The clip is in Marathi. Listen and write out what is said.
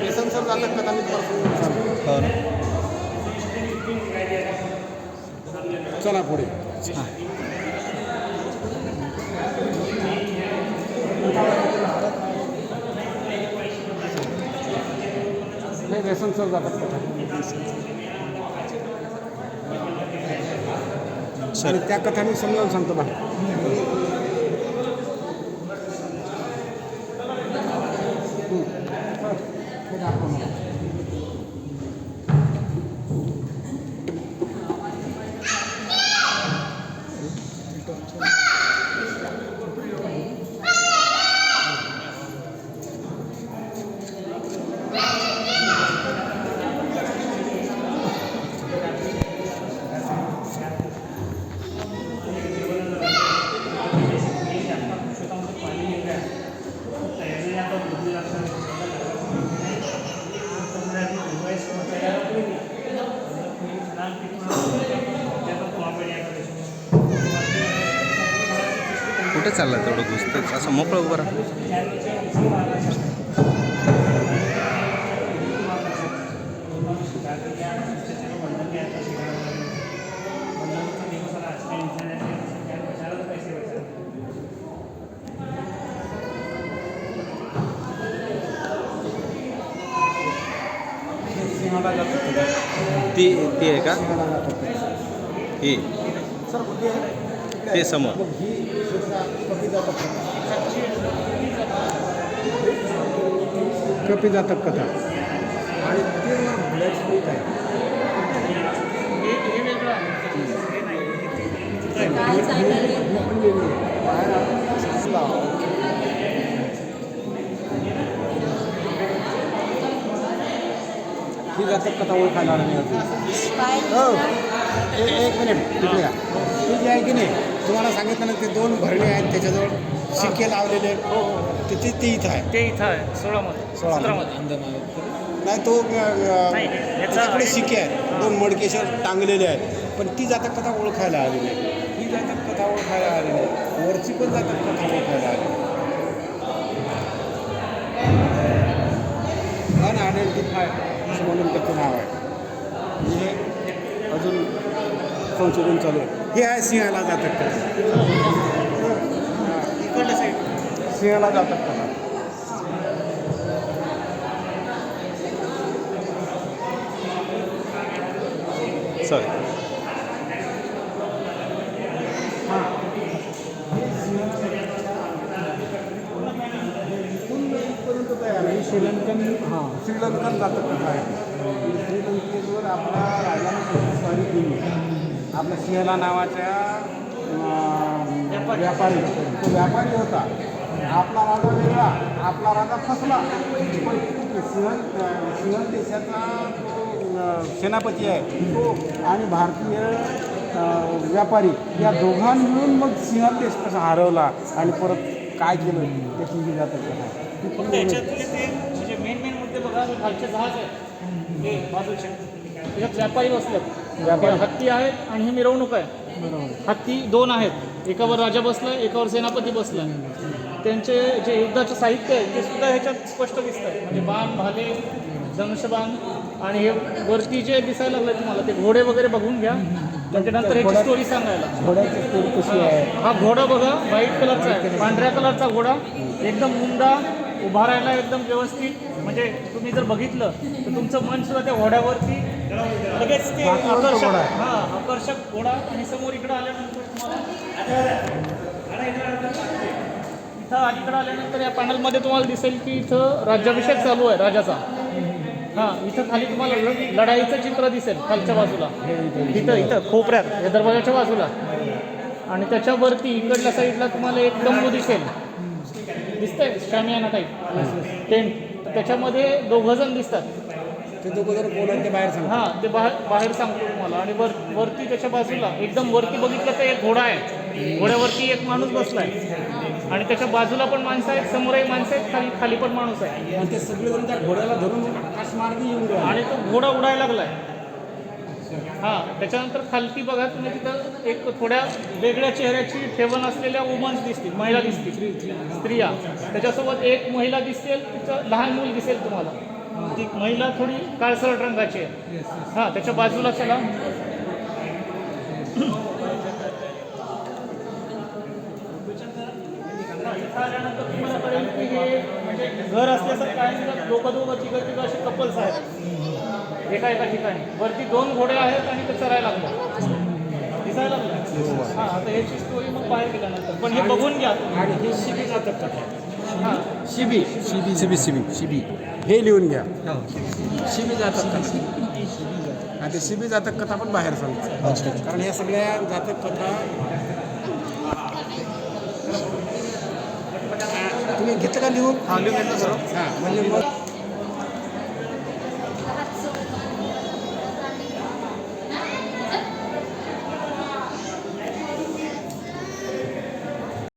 व्यसन सर ना चला पुढे. नाही व्यसन सर जातात त्या कथा मी समजावून सांगतो बघा हे कुठे चालला तेवढं घुसतं असं मोकळं उभं राहा. ती ती आहे का? सिंहाला ही आहे ते आहे. समोर. कपी जातात कथा. आणि आहे. काय सांगायला ही आहे. जातात कथा ओळखायला नाही हो. ए- एक मिनिट. तिकडे या. ही जी आहे की नाही? तुम्हाला सांगितलं ना ते दोन भरणे आहेत त्याच्याजवळ शिक्के लावलेले ते ते ते इथं आहे. ते इथं आहे सोळामध्ये सोळामध्ये. सतरामध्ये. नाही तो अ, अ, नाही, याचा- त्याच्याकडे शिक्के आहेत. दोन मडकेशर टांगलेले आहेत. पण ती जातात कथा ओळखायला आली नाही. ही जातात कथा ओळखायला आली नाही. वरची पण जातात कथा ओळखायला आली अनआयडेंटिफाय म्हणून त्याचं नाव आहे. हे अजून संशोधन चालू आहे. हे आहे सिंहाला जातात साईड सिंहाला जातात सॉरी आहे. श्रीलंकन हां श्रीलंकन जातं कथा आहे. श्रीलंकेवर आपला राजाने कशी स्वारी केली आपल्या सिंहला नावाच्या व्यापारी तो व्यापारी होता. आपला राजा वेगळा आपला राजा फसला. पण सिंहन अं, देशाचा तो सेनापती आहे. तो आणि भारतीय व्यापारी या दोघां मिळून मग सिंह देश कसा हरवला आणि परत काय केलं त्याची ही जातं ते म्हणजे मेन मेन मुद्दे बघा खालचे जहाज आहे त्याच्यात व्यापारी बसलं व्यापारी. हत्ती आहेत आणि ही मिरवणूक आहे. हत्ती दोन आहेत. एकावर राजा बसलाय एकावर सेनापती बसलाय. त्यांचे जे युद्धाचं साहित्य आहे ते सुद्धा ह्याच्यात स्पष्ट दिसत आहे म्हणजे बाण भाले धनुष्यबाण आणि हे वरती जे दिसायला लागलं तुम्हाला ते घोडे वगैरे बघून घ्या. त्याच्यानंतर ह्याची स्टोरी सांगायला. घोड्याची स्टोरी कशी आहे? हा घोडा बघा व्हाईट कलरचा आहे. पांढऱ्या कलरचा घोडा. एकदम उमदा उभा राहायला एकदम व्यवस्थित. म्हणजे तुम्ही जर बघितलं तर तुमचं मन सुद्धा त्या घोड्यावरती लगेच ते आकर्षक. हा आकर्षक घोडा आणि समोर इकडं आल्यानंतर तुम्हाला इथं अलीकडं आल्यानंतर या पॅनलमध्ये तुम्हाला दिसेल की इथं राज्याभिषेक चालू आहे राजाचा. हां इथं खाली तुम्हाला लढाईचं चित्र दिसेल खालच्या बाजूला. इथं इथं खोपऱ्यात या दरवाजाच्या बाजूला. आणि त्याच्यावरती इकडल्या साईडला तुम्हाला एक तंबू दिसेल. दिसतंय शामियाना टाईप टेंट त्याच्यामध्ये दोघं जण दिसतात. ते दोघं बोलून ते बाहेर सांगतात हां ते बाहेर बाहेर सांगतो तुम्हाला. आणि वर वरती त्याच्या बाजूला एकदम वरती बघितलं तर एक घोडा आहे. घोड्यावरती एक माणूस बसलाय. आणि त्याच्या बाजूला पण माणसं आहेत समोरही माणसं आहेत खाली खाली पण माणूस आहे आणि ते सगळेजण त्या घोड्याला धरून आकाश मार्गी येऊन राहिले. आणि तो घोडा उडायला लागलाय. हां त्याच्यानंतर खालती बघा तुम्ही तिथं एक थोड्या वेगळ्या चेहऱ्याची ठेवण असलेल्या वुमन्स दिसतील महिला दिसतील. स्त्रिया. त्याच्यासोबत एक महिला दिसेल तिचं लहान मूल दिसेल तुम्हाला. ती महिला थोडी काळसर रंगाची आहे. हां त्याच्या बाजूला चला. आल्यानंतर तुम्हाला कळेल की हे म्हणजे घर असल्यासारखं तिथं दोघं दोघं तिघं तिघं असे कपल्स आहेत. एका एका ठिकाणी. वरती दोन घोडे आहेत आणि ते चरायला लागलं. दिसायला लागलं. हां आता याची स्टोरी मग बाहेर गेल्यानंतर. पण हे बघून घ्या. आणि हे कथा आहे. हां. शिबी. शिबी. शिबी शिबी. शिबी. हे लिहून घ्या. शिबी जातक कथा आणि ते शिबी जातक कथा पण बाहेर सांगतो. कारण ह्या सगळ्या जातक कथा तुम्ही घेतलं का लिहून? हा लिहून घेतलं सर. हां म्हणजे मग